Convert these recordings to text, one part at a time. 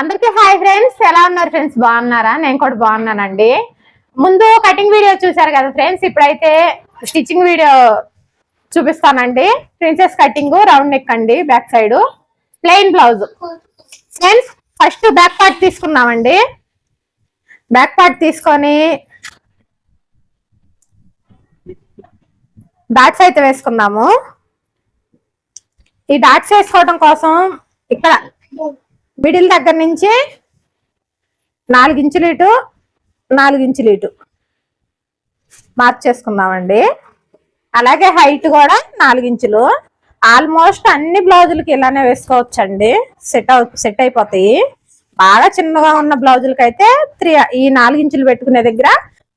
అందరికీ hi friends ఎలా ఉన్నారు ఫ్రెండ్స్? బాగున్నారా? నేను కూడా బాగున్నానండి. ముందు కటింగ్ వీడియో చూసారు కదా ఫ్రెండ్స్ ఇప్పుడైతే స్టిచ్చింగ్ వీడియో చూపిస్తానండి. ప్రిన్సెస్ కటింగ్ రౌండ్ నెక్ అండి back side. Plain blouse. Friends first back part తీసుకున్నామండి బ్యాక్ పార్ట్ తీసుకొని డాట్స్ అయితే వేసుకుందాము. ఈ డాట్స్ వేసుకోవడం కోసం ఇక్కడ మిడిల్ దగ్గర నుంచి నాలుగు ఇంచులు ఇటు నాలుగు ఇంచులు ఇటు మార్చేసుకుందామండి అలాగే హైట్ కూడా నాలుగు ఇంచులు ఆల్మోస్ట్ అన్ని బ్లౌజులకి ఇలానే వేసుకోవచ్చండి. సెట్ అవు సెట్ అయిపోతాయి. బాగా చిన్నగా ఉన్న బ్లౌజులకి అయితే త్రీ ఈ నాలుగు ఇంచులు పెట్టుకునే దగ్గర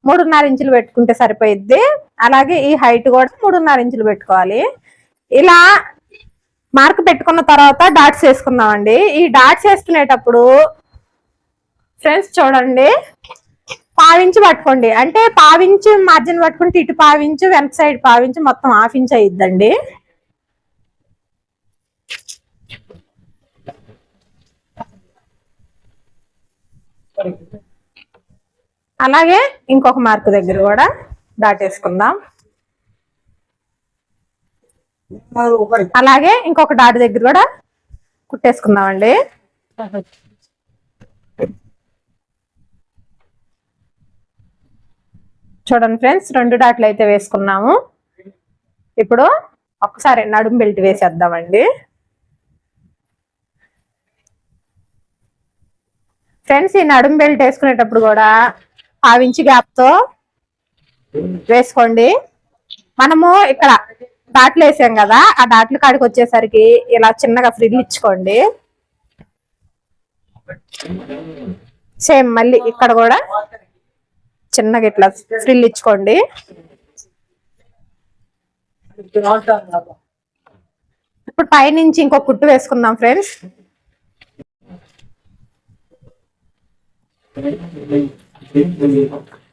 మూడున్నర ఇంచులు పెట్టుకుంటే సరిపోయిద్ది. అలాగే ఈ హైట్ కూడా మూడున్నర ఇంచులు పెట్టుకోవాలి. ఇలా మార్క్ పెట్టుకున్న తర్వాత డాట్స్ వేసుకుందామండి. ఈ డాట్స్ వేసుకునేటప్పుడు ఫ్రెండ్స్ చూడండి పావించి పట్టుకోండి. అంటే పావించి మార్జిన్ పట్టుకుంటే ఇటు పావించు వెనక సైడ్ పావించి మొత్తం హాఫ్ ఇంచ్ అయ్యిద్దండి అలాగే ఇంకొక మార్క్ దగ్గర కూడా డాట్ వేసుకుందాం. అలాగే ఇంకొక డాట్ దగ్గర కూడా కుట్టేసుకుందామండి. చూడండి ఫ్రెండ్స్ రెండు డాట్లు అయితే వేసుకున్నాము. ఇప్పుడు ఒకసారి నడుం బెల్ట్ వేసేద్దామండి. ఫ్రెండ్స్ ఈ నడుం బెల్ట్ వేసుకునేటప్పుడు కూడా పావించి గ్యాప్తో వేసుకోండి. మనము ఇక్కడ డాట్లు వేసాం కదా ఆ డాట్ల కాడికి వచ్చేసరికి ఇలా చిన్నగా ఫ్రిల్ ఇచ్చుకోండి. సేమ్ మళ్ళీ ఇక్కడ కూడా చిన్నగా ఇట్లా ఫ్రిల్ ఇచ్చుకోండి. ఇప్పుడు పైనుంచి ఇంకో కుట్టు వేసుకుందాం ఫ్రెండ్స్.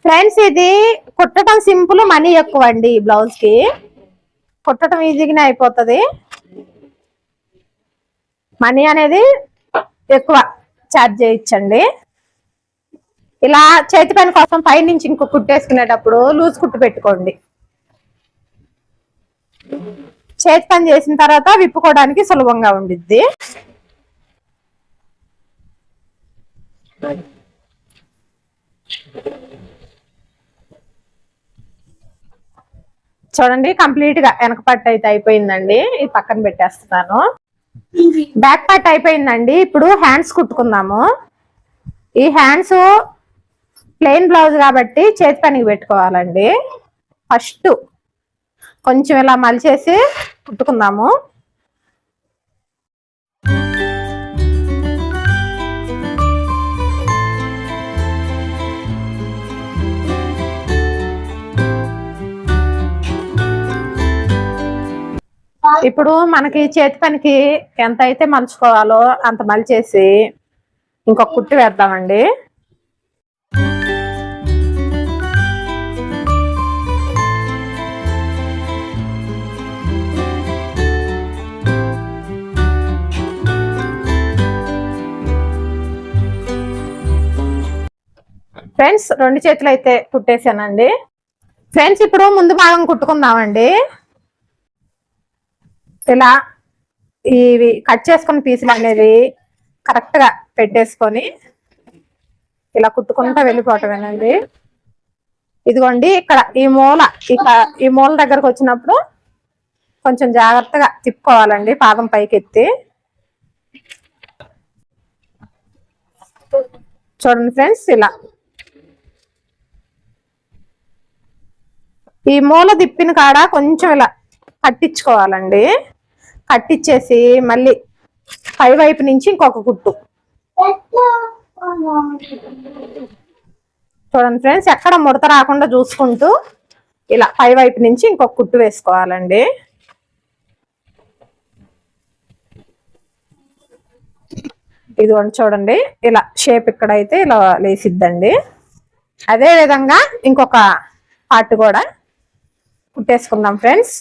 ఫ్రెండ్స్ ఇది కుట్టడం సింపుల్ మనీ ఎక్కువ అండి ఈ బ్లౌజ్కి కుట్టడం ఈజీగానే అయిపోతుంది. మనీ అనేది ఎక్కువ ఛార్జ్ చేయించండి. ఇలా చేతి పని కోసం పైనుంచి ఇంకో కుట్టేసుకునేటప్పుడు లూజ్ కుట్టు పెట్టుకోండి. చేతి పని చేసిన తర్వాత విప్పుకోవడానికి సులభంగా ఉండిద్ది. చూడండి కంప్లీట్గా వెనక పట్టు అయితే అయిపోయిందండి. ఇది పక్కన పెట్టేస్తున్నాను. బ్యాక్ పార్ట్ అయిపోయిందండి. ఇప్పుడు హ్యాండ్స్ కుట్టుకుందాము. ఈ హ్యాండ్స్ ప్లెయిన్ బ్లౌజ్ కాబట్టి చేతి పనికి పెట్టుకోవాలండి. ఫస్ట్ కొంచెం ఇలా మలిచేసి కుట్టుకుందాము. ఇప్పుడు మనకి చేతి పనికి ఎంత అయితే మలుచుకోవాలో అంత మలిచేసి ఇంకొక కుట్టి వేద్దామండి. ఫ్రెండ్స్ రెండు చేతులు అయితే కుట్టేశానండి. ఫ్రెండ్స్ ఇప్పుడు ముందు భాగం కుట్టుకుందామండి. ఇలా ఇవి కట్ చేసుకున్న పీసులు అనేవి కరెక్ట్గా పెట్టేసుకొని ఇలా కుట్టుకుంటా వెళ్ళిపోవటమేనండి. ఇదిగోండి ఇక్కడ ఈ మూల ఇక ఈ మూల దగ్గరకు వచ్చినప్పుడు కొంచెం జాగ్రత్తగా తిప్పుకోవాలండి పాదం పైకి ఎత్తి చూడండి ఫ్రెండ్స్ ఇలా. ఈ మూల దిప్పిన కాడ కొంచెం ఇలా కట్టించుకోవాలండి. కట్టించేసి మళ్ళీ పై వైపు నుంచి ఇంకొక కుట్టు. చూడండి ఫ్రెండ్స్ ఎక్కడ ముడత రాకుండా చూసుకుంటూ ఇలా పై వైపు నుంచి ఇంకొక కుట్టు వేసుకోవాలండి. ఇదిగోండి చూడండి ఇలా షేప్ ఇక్కడైతే ఇలా లేసిద్దండి. అదే విధంగా ఇంకొక పార్ట్ కూడా కుట్టేసుకుందాం ఫ్రెండ్స్.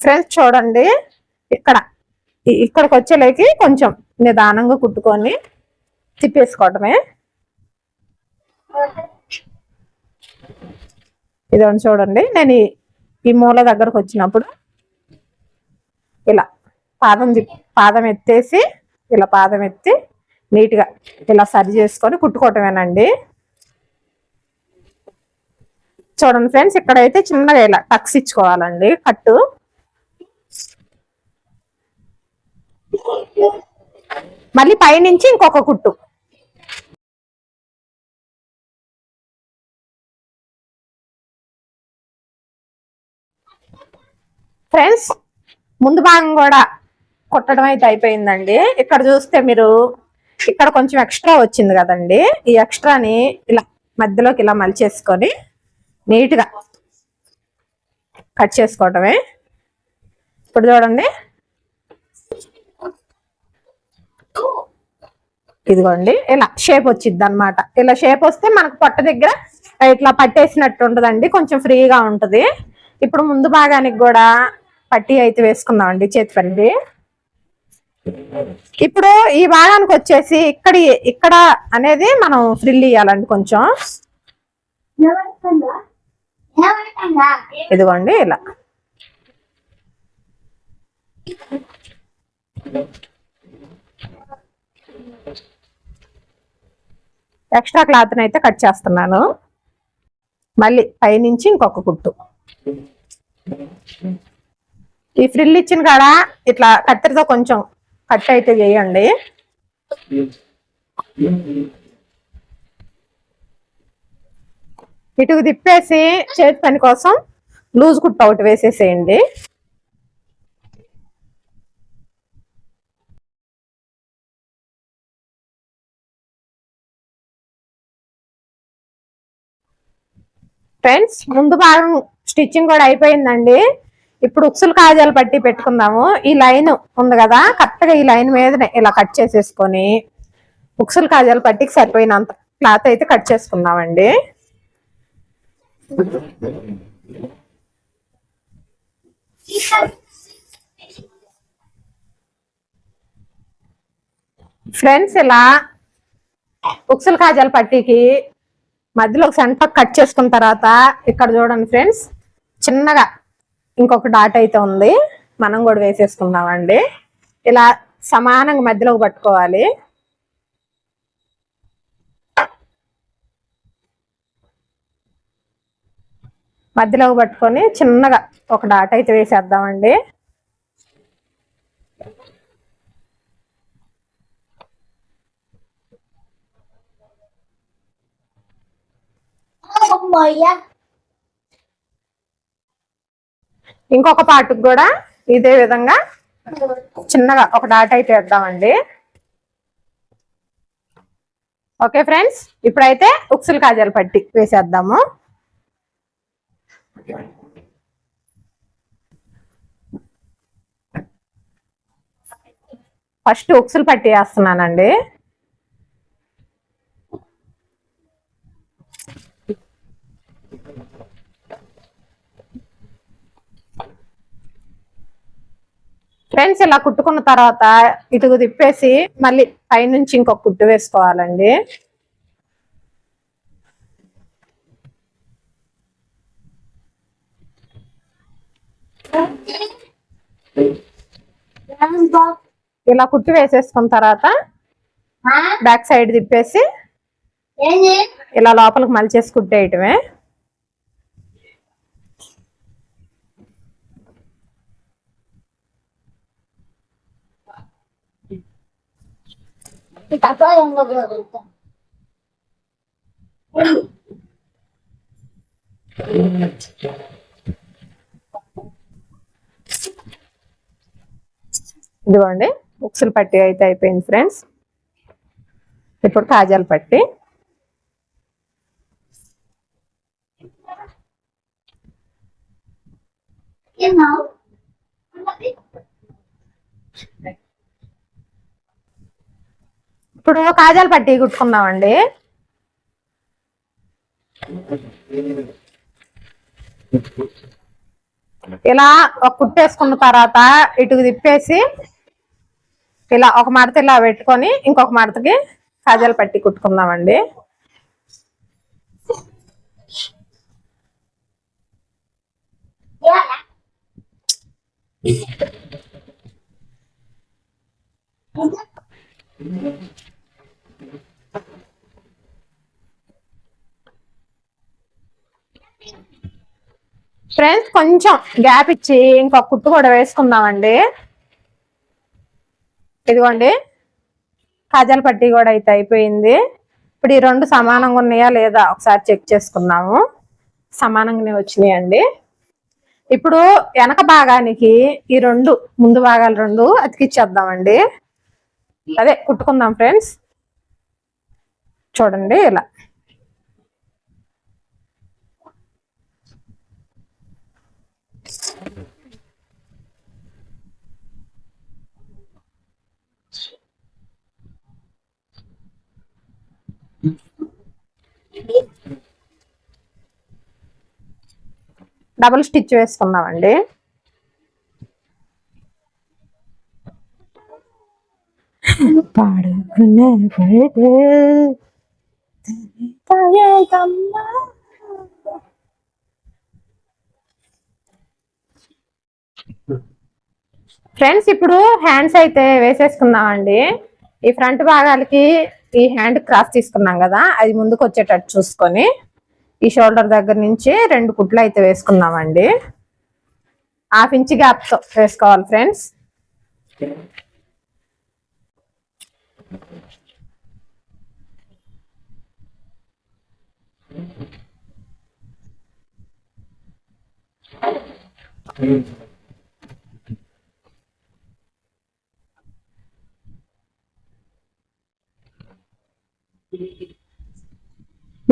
ఫ్రెండ్స్ చూడండి. ఇక్కడ ఇక్కడికి వచ్చేలోకి కొంచెం నిదానంగా కుట్టుకొని తిప్పేసుకోవటమే ఇదండి చూడండి. నేను ఈ- ఈ మూల దగ్గరకు వచ్చినప్పుడు ఇలా పాదం పాదం ఎత్తేసి ఇలా పాదం ఎత్తి నీట్గా ఇలా సరి చేసుకొని కుట్టుకోవటమేనండి. చూడండి ఫ్రెండ్స్ ఇక్కడైతే చిన్నగా ఇలా టక్స్ ఇచ్చుకోవాలండి కట్టు. మళ్ళీ పైనుంచి ఇంకొక కుట్టు. ఫ్రెండ్స్ ముందు భాగం కూడా కుట్టడం అయితే అయిపోయిందండి. ఇక్కడ చూస్తే మీరు ఇక్కడ కొంచెం ఎక్స్ట్రా వచ్చింది కదండి. ఈ ఎక్స్ట్రాని ఇలా మధ్యలోకి ఇలా మలిచేసుకొని నీట్గా కట్ చేసుకోవటమే. ఇప్పుడు చూడండి. ఇదిగోండి ఇలా షేప్ వచ్చింది అనమాట ఇలా షేప్ వస్తే మనకు పొట్ట దగ్గర ఇట్లా పట్టేసినట్టు ఉంటుందండి కొంచెం ఫ్రీగా ఉంటుంది. ఇప్పుడు ముందు భాగానికి కూడా పట్టి అయితే వేసుకుందామండి చేతి పల్లి ఇప్పుడు ఈ భాగానికి వచ్చేసి ఇక్కడ ఇక్కడ అనేది మనం ఫ్రిల్ ఇవ్వాలండి కొంచెం. ఇదిగోండి ఇలా. ఎక్స్ట్రా క్లాత్ని అయితే కట్ చేస్తున్నాను. మళ్ళీ పైనుంచి ఇంకొక కుట్టు. ఈ ఫ్రిల్ ఇచ్చిన కాడ ఇట్లా కత్తెరతో కొంచెం కట్ అయితే చేయండి ఇటుకు తిప్పేసి చేతి పని కోసం లూజ్ కుట్టు ఒకటి వేసేసేయండి. ఫ్రెండ్స్ ముందు భాగం స్టిచ్చింగ్ కూడా అయిపోయిందండి. ఇప్పుడు ఉక్సులు కాజాలు పట్టి పెట్టుకుందాము. ఈ లైన్ ఉంది కదా కరెక్ట్గా ఈ లైన్ మీదనే ఇలా కట్ చేసేసుకొని ఉక్సులు కాజాలు పట్టికి సరిపోయినంత క్లాత్ అయితే కట్ చేసుకుందామండి. ఫ్రెండ్స్ ఇలా ఉక్సులు కాజాల పట్టీకి మధ్యలో ఒక సెంటర్ కట్ చేసుకున్న తర్వాత ఇక్కడ చూడండి ఫ్రెండ్స్ చిన్నగా ఇంకొక డాట్ అయితే ఉంది. మనం కూడా వేసేసుకుందామండి. ఇలా సమానంగా మధ్యలో పట్టుకోవాలి. మధ్యలో పట్టుకొని చిన్నగా ఒక డాట్ అయితే వేసేద్దామండి. ఇంకొక పార్ట్కి కూడా ఇదే విధంగా చిన్నగా ఒక డాట్ అయితే వేద్దామండి. ఓకే ఫ్రెండ్స్ ఇప్పుడైతే ఉక్సులు కాజాలు పట్టి వేసేద్దాము. ఫస్ట్ ఉక్సులు పట్టి వేస్తున్నానండి. ఫ్రెండ్స్ ఇలా కుట్టుకున్న తర్వాత ఇటుకు తిప్పేసి మళ్ళీ పైనుంచి ఇంకొక కుట్టు వేసుకోవాలండి. ఇలా కుట్టు వేసేసుకున్న తర్వాత బ్యాక్ సైడ్ తిప్పేసి ఇలా లోపలికి మలిచేసి కుట్టేయటమే. ఇదిగోండి ఉక్సులు పట్టి అయితే అయిపోయింది ఫ్రెండ్స్. ఇప్పుడు కాజాలు పట్టి. ఇప్పుడు కాజాలు పట్టి కుట్టుకుందామండి. ఇలా ఒక కుట్టేసుకున్న తర్వాత ఇటుకు తిప్పేసి ఇలా ఒక మడత ఇలా పెట్టుకొని ఇంకొక మడతకి కాజాలు పట్టి కుట్టుకుందామండి. ఫ్రెండ్స్ కొంచెం గ్యాప్ ఇచ్చి ఇంకొక కుట్టు కూడా వేసుకుందామండి. ఇదిగోండి. కాజాల పట్టి కూడా అయితే అయిపోయింది. ఇప్పుడు ఈ రెండు సమానంగా ఉన్నాయా లేదా ఒకసారి చెక్ చేసుకుందాము. సమానంగానే వచ్చినాయండి. ఇప్పుడు వెనక భాగానికి ఈ రెండు ముందు భాగాలు రెండు అతికిచ్చేద్దామండి. అదే కుట్టుకుందాం ఫ్రెండ్స్ చూడండి ఇలా. డబుల్ స్టిచ్ పాడుకునే ఫ్రెండ్స్ ఇప్పుడు హ్యాండ్స్ అయితే వేసేసుకుందామండి. ఈ ఫ్రంట్ భాగాలకి ఈ హ్యాండ్ క్రాస్ తీసుకున్నాం కదా అది ముందుకు వచ్చేటట్టు చూసుకొని ఈ షోల్డర్ దగ్గర నుంచి రెండు కుట్లు అయితే వేసుకున్నామండి. హాఫ్ ఇంచ్ గ్యాప్ వేసుకోవాలి ఫ్రెండ్స్.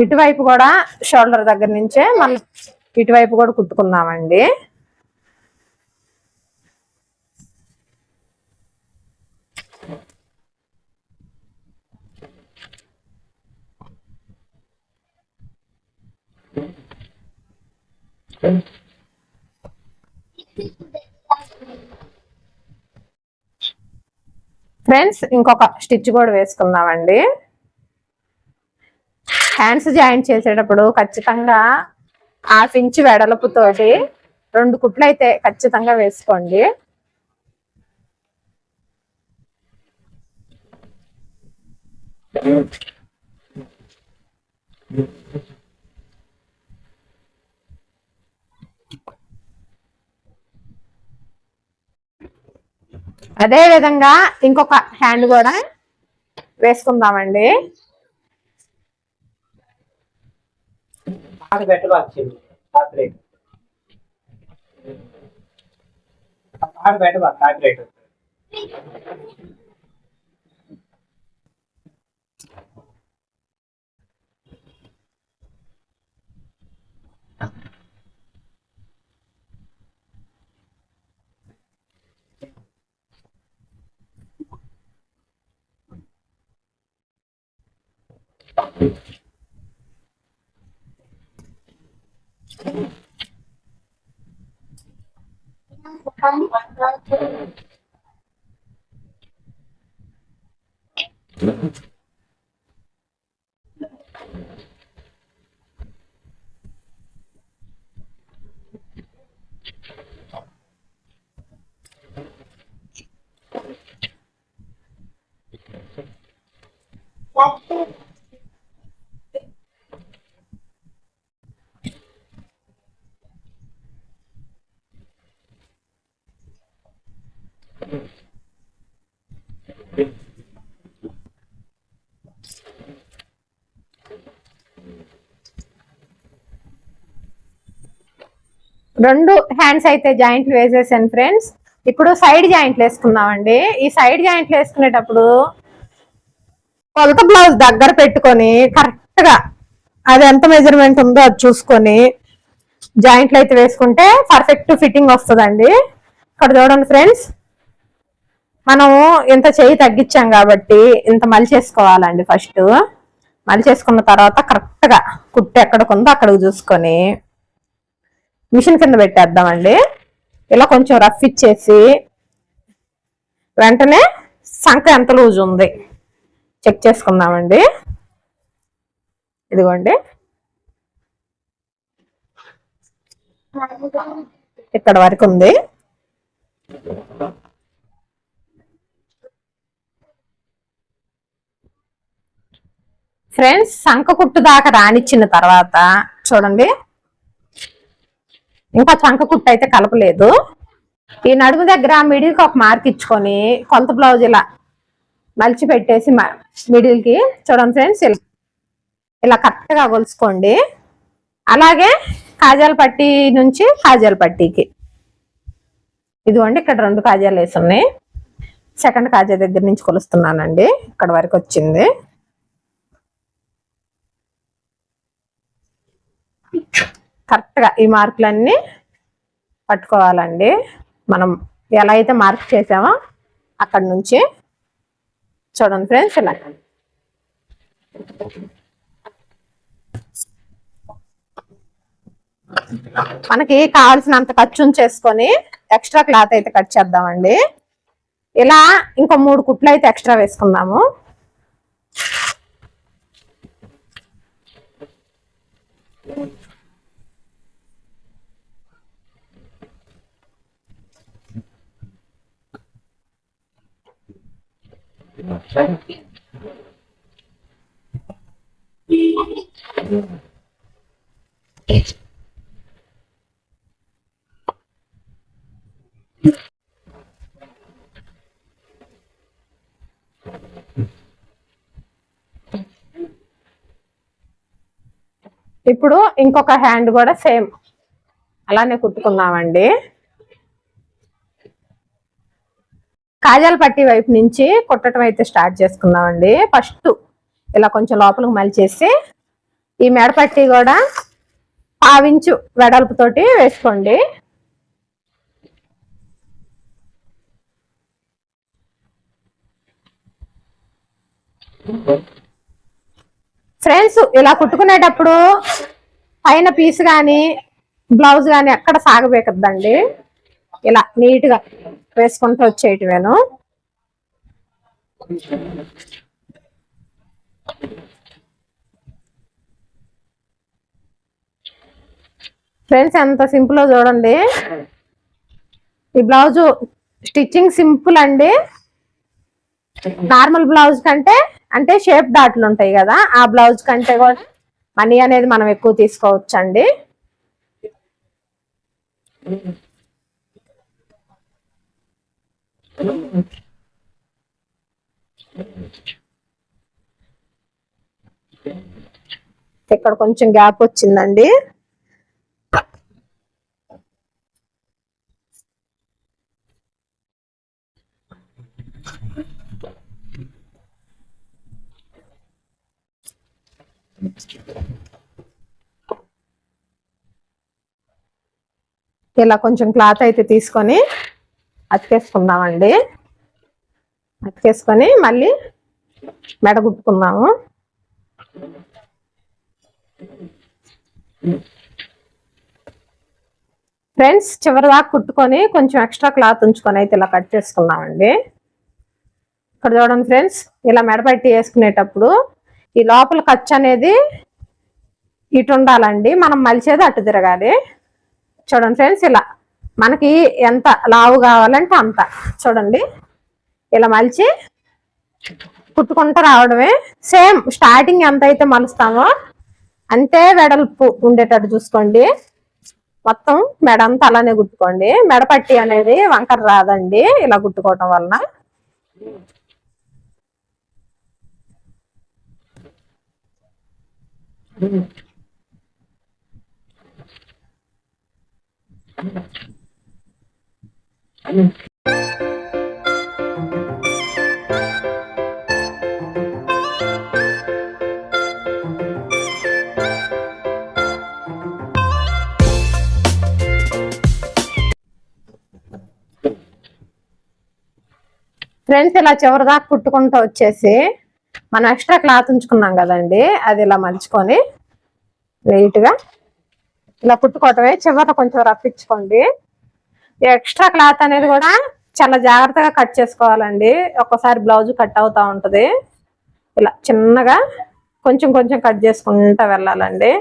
ఇటువైపు కూడా షోల్డర్ దగ్గర నుంచే మనం ఇటువైపు కూడా కుట్టుకుందామండి. ఫ్రెండ్స్ ఇంకొక స్టిచ్ కూడా వేసుకుందామండి. హ్యాండ్స్ జాయింట్ చేసేటప్పుడు ఖచ్చితంగా హాఫ్ ఇంచ్ వెడలపుతోటి రెండు కుట్లు అయితే ఖచ్చితంగా వేసుకోండి. అదే విధంగా ఇంకొక హ్యాండ్ కూడా వేసుకుందామండి. आठ बैठवा आठ बैठवा Thank you. Thank you. రెండు హ్యాండ్స్ అయితే జాయింట్లు వేసేసాను ఫ్రెండ్స్ ఇప్పుడు సైడ్ జాయింట్లు వేసుకుందామండి. ఈ సైడ్ జాయింట్లు వేసుకునేటప్పుడు కొలత బ్లౌజ్ దగ్గర పెట్టుకొని కరెక్ట్గా అది ఎంత మెజర్మెంట్ ఉందో అది చూసుకొని జాయింట్లు అయితే వేసుకుంటే పర్ఫెక్ట్ ఫిట్టింగ్ వస్తుందండి. ఇక్కడ చూడండి ఫ్రెండ్స్ మనము ఇంత చేయి తగ్గించాం కాబట్టి ఇంత మలిచేసుకోవాలండి ఫస్ట్ మలిచేసుకున్న తర్వాత కరెక్ట్గా కుట్టు ఎక్కడికి ఉందో అక్కడికి చూసుకొని మిషన్ కింద పెట్టేద్దామండి. ఇలా కొంచెం రఫ్ ఇచ్చేసి వెంటనే సంఖ ఎంత లూజ్ ఉంది చెక్ చేసుకుందామండి. ఇదిగోండి. ఇక్కడ వరకు ఉంది. ఫ్రెండ్స్ సంఖ కుట్టు దాకా రానిచ్చిన తర్వాత చూడండి. ఇంకా చంక కుట్టు అయితే కలపలేదు. ఈ నడుము దగ్గర మిడిల్కి ఒక మార్క్ ఇచ్చుకొని కొలత బ్లౌజ్ ఇలా మలిచి పెట్టేసి మిడిల్కి చూడండి ఫ్రెండ్స్ ఇలా ఇలా కరెక్ట్గా కొలుసుకోండి అలాగే కాజాల పట్టి నుంచి కాజాల పట్టీకి. ఇదిగోండి ఇక్కడ రెండు కాజాలు వేసి ఉన్నాయి. సెకండ్ కాజా దగ్గర నుంచి కొలుస్తున్నానండి. ఇక్కడ వరకు వచ్చింది. కరెక్ట్గా ఈ మార్కులన్నీ పట్టుకోవాలండి. మనం ఎలా అయితే మార్క్ చేసామో అక్కడ నుంచి చూడండి ఫ్రెండ్స్ ఇలా. మనకి కావాల్సినంత ఖర్చు ఉంచేసుకొని ఎక్స్ట్రా క్లాత్ అయితే కట్ చేద్దామండి. ఇలా ఇంకో మూడు కుట్లు అయితే ఎక్స్ట్రా వేసుకుందాము. ఇప్పుడు ఇంకొక హ్యాండ్ కూడా సేమ్ అలానే కుట్టుకున్నామండి కాజాల పట్టి వైపు నుంచి కుట్టడం అయితే స్టార్ట్ చేసుకుందామండి ఫస్ట్ ఇలా కొంచెం లోపలికి మలిచేసి ఈ మెడపట్టి కూడా పావించు వెడల్పుతోటి వేసుకోండి. ఫ్రెండ్స్ ఇలా కుట్టుకునేటప్పుడు పైన పీస్ కానీ బ్లౌజ్ కానీ ఎక్కడ సాగబేకద్దండి. ఇలా నీట్గా వేసుకుంటూ వచ్చేయటమేను ఫ్రెండ్స్ ఎంత సింపుల్ చూడండి. ఈ బ్లౌజ్ స్టిచ్చింగ్ సింపుల్ అండి. నార్మల్ బ్లౌజ్ కంటే అంటే షేప్ డాట్లు ఉంటాయి కదా ఆ బ్లౌజ్ కంటే కూడా మనీ అనేది మనం ఎక్కువ తీసుకోవచ్చు అండి ఇక్కడ కొంచెం గ్యాప్ వచ్చిందండి. ఇలా కొంచెం క్లాత్ అయితే తీసుకొని అతికేసుకుందామండి. అతికేసుకొని మళ్ళీ మెడ కుట్టుకుందాము ఫ్రెండ్స్ చివరి దాకా కుట్టుకొని కొంచెం ఎక్స్ట్రా క్లాత్ ఉంచుకొని అయితే ఇలా కట్ చేసుకున్నామండి ఇక్కడ చూడండి ఫ్రెండ్స్ ఇలా మెడపెట్టి వేసుకునేటప్పుడు ఈ లోపల ఖర్చు అనేది ఇటు ఉండాలండి. మనం మలిచేది అటు తిరగాలి. చూడండి ఫ్రెండ్స్ ఇలా మనకి ఎంత లావు కావాలంటే అంత. చూడండి. ఇలా మలిచి కుట్టుకుంటూ రావడమే. సేమ్ స్టార్టింగ్ ఎంత అయితే మలుస్తామో అంతే వెడల్పు ఉండేటట్టు చూసుకోండి. మొత్తం మెడ అంతా అలానే కుట్టుకోండి. మెడపట్టి అనేది వంకర రాదండి. ఇలా కుట్టుకోవటం వలన. ఫ్రెండ్స్ ఇలా చివరి దాకా కుట్టుకుంటూ వచ్చేసి మనం ఎక్స్ట్రా క్లాత్ ఉంచుకున్నాం కదండి అది ఇలా మలుచుకొని వెయిట్గా ఇలా కుట్టుకోవటమే. చివరి కొంచెం రప్పించుకోండి ఎక్స్ట్రా క్లాత్ అనేది కూడా చాలా జాగ్రత్తగా కట్ చేసుకోవాలండి. ఒక్కసారి బ్లౌజ్ కట్ అవుతూ ఉంటుంది. ఇలా చిన్నగా కొంచెం కొంచెం కట్ చేసుకుంటూ వెళ్ళాలండి.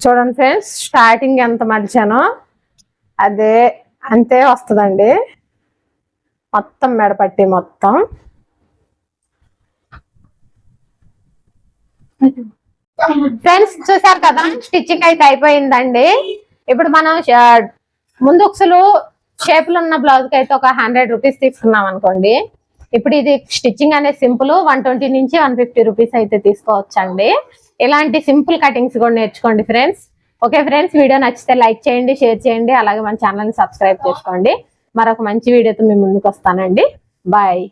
చూడండి ఫ్రెండ్స్ స్టార్టింగ్ ఎంత మలిచానో అదే అంతే వస్తుందండి. మొత్తం మెడపట్టి మొత్తం. ఫ్రెండ్స్ చూసారు కదా స్టిచ్చింగ్ అయితే అయిపోయిందండి. ఇప్పుడు మనం ముందు ఒకసలు షేపులు ఉన్న బ్లౌజ్కి అయితే ఒక హండ్రెడ్ రూపీస్ తీసుకున్నాం అనుకోండి ఇప్పుడు ఇది స్టిచ్చింగ్ అనేది సింపుల్ వన్ ట్వంటీ నుంచి వన్ ఫిఫ్టీ రూపీస్ అయితే తీసుకోవచ్చండి. ఇలాంటి సింపుల్ కటింగ్స్ కూడా నేర్చుకోండి ఫ్రెండ్స్. ఓకే ఫ్రెండ్స్ వీడియో నచ్చితే లైక్ చేయండి షేర్ చేయండి అలాగే మన ఛానల్ని సబ్స్క్రైబ్ చేసుకోండి. మరొక మంచి వీడియోతో మేము ముందుకు వస్తానండి. బాయ్.